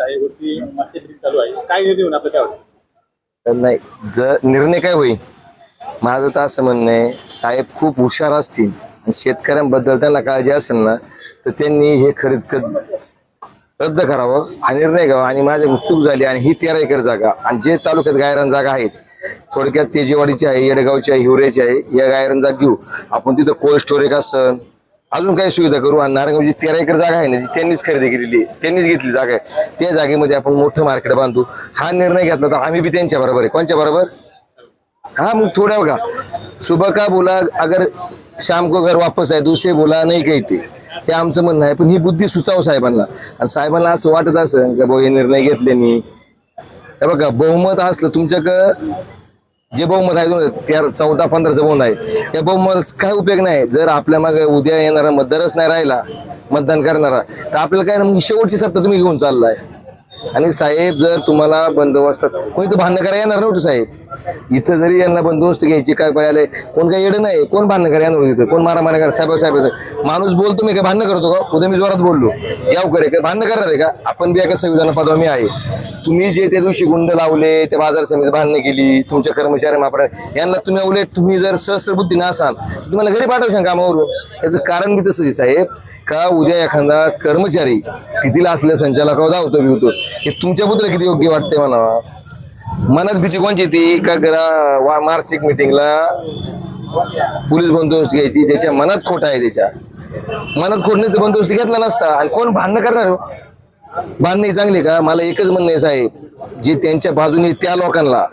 आहे वरती चालू आहे. काय निर्णय आपलं? काय वाटतं? नाही जर निर्णय काय होईल? माझं तर असं म्हणणं आहे साहेब खूप हुशार असतील आणि शेतकऱ्यांबद्दल त्यांना काळजी असेल ना तर त्यांनी हे खरेदी क- रद्द करावं हा निर्णय घ्यावा आणि माझी चूक झाली आणि ही तेरा एकर जागा आणि जे तालुक्यात गायरान जागा आहेत थोडक्यात तेजेवाडीची आहे येडगावची आहे हिवऱ्याची आहे या गायरान जागा घेऊ. आपण तिथं कोल्ड स्टोरेज असन अजून काही सुविधा करू आणि म्हणजे तेरा एकर जागा आहे ना जी त्यांनीच खरेदी केलेली त्यांनीच घेतली जागा आहे. त्या जागेमध्ये आपण मोठं मार्केट बांधू. हा निर्णय घेतला तर आम्ही बी त्यांच्या बरोबर आहे. कोणच्या बरोबर? हा मग थोड्या बघा. सुबह का बोला अगर शाम को घर वापस आहे दुसरे बोला नाही काही ते. हे आमचं म्हणणं आहे. पण ही बुद्धी सुचाव साहेबांना. आणि साहेबांना असं वाटत असं का भाऊ हे निर्णय घेतले मी हे बघा बहुमत असलं तुमच्याकडं जे बहुमत आहे त्या चौदा पंधराचं बहुमत आहे. त्या बहुमत काय उपयोग नाही. जर आपल्या मागे उद्या येणारा मतदारच नाही राहिला मतदान करणारा तर आपल्याला काय ना शेवटची सत्ता तुम्ही घेऊन चाललाय. आणि साहेब जर तुम्हाला बंदोबस्तात कोणी तर भांडण करायला येणार नव्हतं साहेब. इथं जरी यांना पण दोस्त घ्यायची काय पाहिजे कोण काही येडं नाही. कोण भांडण करायला यांना होतं कोण मारा मारा करा साहेब साहेब माणूस बोलतो मी काय भांडण करतो का? उद्या मी जोरात बोललो. याव करे काय भांडण करणार आहे का? आपण बी एका संविधान पदवा मी आहे. तुम्ही जे त्या दिवशी गुंड लावले त्या बाजार समिती भांडणं केली तुमच्या कर्मचारी मापडा यांना तुम्ही उलट तुम्ही जर सहस्त्र बुद्धीने असाल तर तुम्हाला घरी पाठवशान कामावरून. याचं कारण बी तसंच आहे साहेब. का उद्या एखादा कर्मचारी कितीला असल्या संचालकावर धावतो बी हे तुमच्याबद्दल किती योग्य वाटते म्हणावा? मनात भीती कोणची ती? का करा वा मार्चिक मिटिंगला पोलीस बंदोबस्त घ्यायची त्याच्या मनात खोट आहे त्याच्या. मनात खोट नसते बंदोबस्त घेतला नसता. आणि कोण भांडणं करणार हो? बांधणी चांगली का? मला एकच म्हणणं आहे साहेब जे त्यांच्या बाजूने त्या लोकांना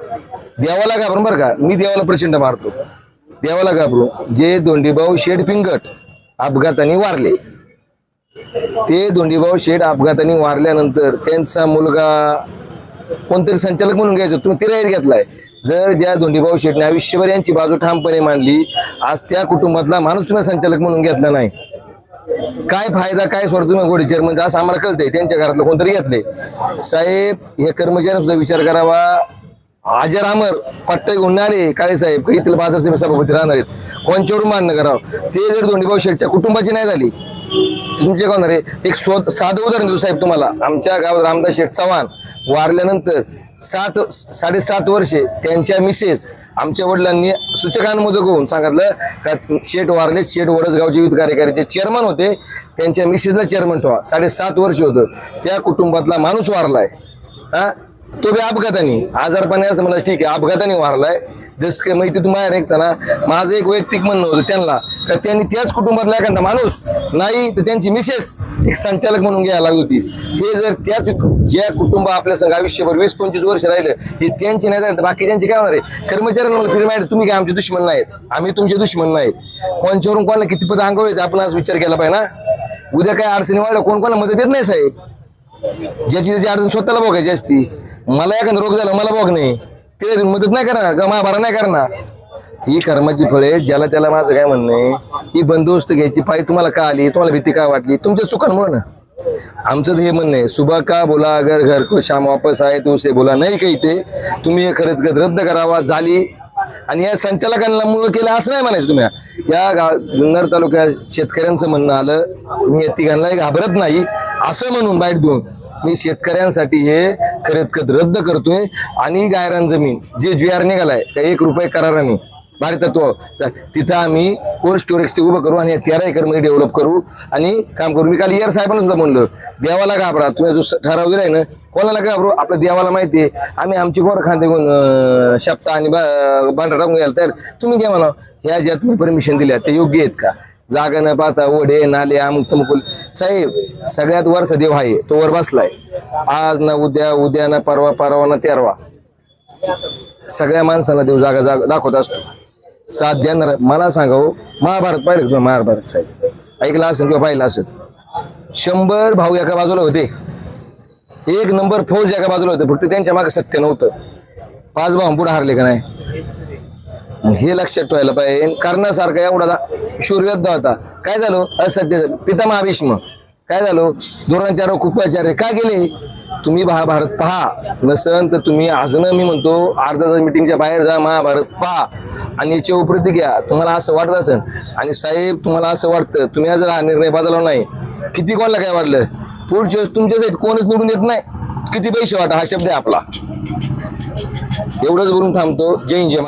देवाला घाबरून बरं का? मी देवाला प्रचंड मारतो. देवाला घाबरू. जे दोंडीभाऊ शेड पिंगट अपघाताने वारले. ते दोंडीभाऊ शेठ अपघाताने वारल्यानंतर त्यांचा मुलगा कोणतरी संचालक म्हणून घ्यायचं तुम्ही तिराईत घेतलाय. जर ज्या धोंडीभाऊ शेठने आयुष्यभर यांची बाजू ठामपणे मांडली आज त्या कुटुंबातला माणूस तुम्ही संचालक म्हणून घेतला नाही. काय फायदा काय सोडतो तुम्ही गोडी चेअरमन असं आम्हाला कळतंय त्यांच्या घरातलं कोणतरी घेतले साहेब हे कर्मचाऱ्यांनी सुद्धा विचार करावा. अजर अमर पट्ट घेऊन आले काळे साहेब काही इथलं बाजार सभापती राहणार आहेत. कोणच्यावरून मान्य करावं? ते जर धोंडीभाऊ शेठच्या कुटुंबाची नाही झाली तुमचे कोण रे एक स्वत साधं उदाहरण देऊ साहेब तुम्हाला. आमच्या गावात रामदास शेठ चव्हाण वारल्यानंतर सात साडेसात वर्षे त्यांच्या मिसेस आमच्या वडिलांनी सूचकांमध्ये होऊन सांगितलं का शेठ वारले शेठ वडसगावचे युथ कार्यकारीचे चेअरमन होते. त्यांच्या मिसेसला चेअरमन ठेवा. साडेसात वर्ष होतं. त्या कुटुंबातला माणूस वारलाय. हा? तो बी अपघाताने. आजारपणे असं मला ठीक आहे अपघाताने वारलाय. जस काही माहिती तुम्हाला ऐकताना माझं एक वैयक्तिक म्हणणं होतं त्यांना का त्यांनी त्याच कुटुंबातला एखादा माणूस नाही तर त्यांची मिसेस एक संचालक म्हणून घ्यायला लागली होती. हे जर त्याच ज्या कुटुंब आपल्या संघ आयुष्यभर वीस पंचवीस वर्ष राहिलं हे त्यांची नाही झालं तर बाकीच्यांची काय होणार आहे? कर्मचाऱ्यांना मला फिरी माहिती तुम्ही काय आमचे दुश्मन नाहीत? आम्ही तुमचे दुश्मन नाहीत. कोणच्यावरून कोणाला किती पद अंगवायचं आपण आज विचार केला पाहिजे ना? उद्या काय अडचणी वाढल्या कोण कोणाला मदत येत नाही साहेब? ज्याची त्याची अडचण स्वतःला बघायची असती. मला एखादा रोग झाला मला बघ नाही. ते मदत नाही करणार का? महाभारा नाही करणार? ही कर्माची फळे ज्याला त्याला माझं काय म्हणणं आहे ही बंदोबस्त घ्यायची पाय तुम्हाला का आली तुम्हाला भीती का वाटली? तुमच्या चुकांमुळे ना. आमचं हे म्हणणं आहे सुबह का बोला अगर घर को शाम वापस आहे तो बोला. नाही काही ते. तुम्ही हे खरंच खरं रद्द करावा झाली आणि या संचालकांना मुळे केलं असं नाही म्हणायचं तुम्ही. या गाव जुन्नर तालुक्यात शेतकऱ्यांचं म्हणणं आलं. मी या तिघांनाही घाबरत नाही. असं म्हणून बाईट देऊन मी शेतकऱ्यांसाठी हे खरेदखत रद्द करतोय आणि गायरान जमीन जे जी आर निघालाय त्या एक रुपये कराराने भारतत्व तिथं आम्ही कोल्ड स्टोरेजचे उभं करू आणि तेरा एकरमध्ये डेव्हलप करू आणि काम करू. मी काल इयर साहेबांना सुद्धा म्हणलं देवाला घाबरा तुम्ही जो ठराव दिलाय ना कोणाला घाबरू? आपल्या देवाला माहिती आहे. आम्ही आमची पोरं खांदे घेऊन शप्ता आणि बांधरा टाकून घ्याल तर तुम्ही घ्या म्हणा. ह्या ज्या तुम्ही परमिशन दिल्या ते योग्य आहेत का? जागा न पाहता ओढे नाले अमुक तमुकुल साहेब सगळ्यात वरचा देव आहे तो वर बसलाय. आज ना उद्या उद्या ना परवा परवा ना तेरवा. सगळ्या माणसांना देव जागा जागा दाखवत असतो. साथ देणार मला सांगा हो, महाभारत पाहिलं तुम्ही? महाभारत साहेब. ऐकलं असेल किंवा पाहिलं असेल. शंभर भाऊ एका बाजूला होते. एक नंबर फौज एका बाजूला होते. फक्त त्यांच्या मागे सत्य नव्हतं. पाच भाऊ पुढे हारले का नाही? हे लक्षात ठेवायला पाहिजे. कर्णासारखा एवढा शूरयोद्धा होता. काय झालं? असत्य पितामहा भीष्म काय झालं? द्रोणाचार्य कुपाचार्य काय गेले? तुम्ही महाभारत पहा. नसन तर तुम्ही अजून मी म्हणतो अर्धा तास मिटिंगच्या बाहेर जा महाभारत पहा. आणि याची उपरती घ्या. तुम्हाला असं वाटत असेल. आणि साहेब तुम्हाला असं वाटतं. तुम्ही जर हा निर्णय बदलला नाही. किती कोणाला काय वाटलं? पुढच्या तुमच्यासाठी कोणच निवडून येत नाही. किती पैसे वाटा? हा शब्द आहे आपला. एवढंच बोलून थांबतो. जय जय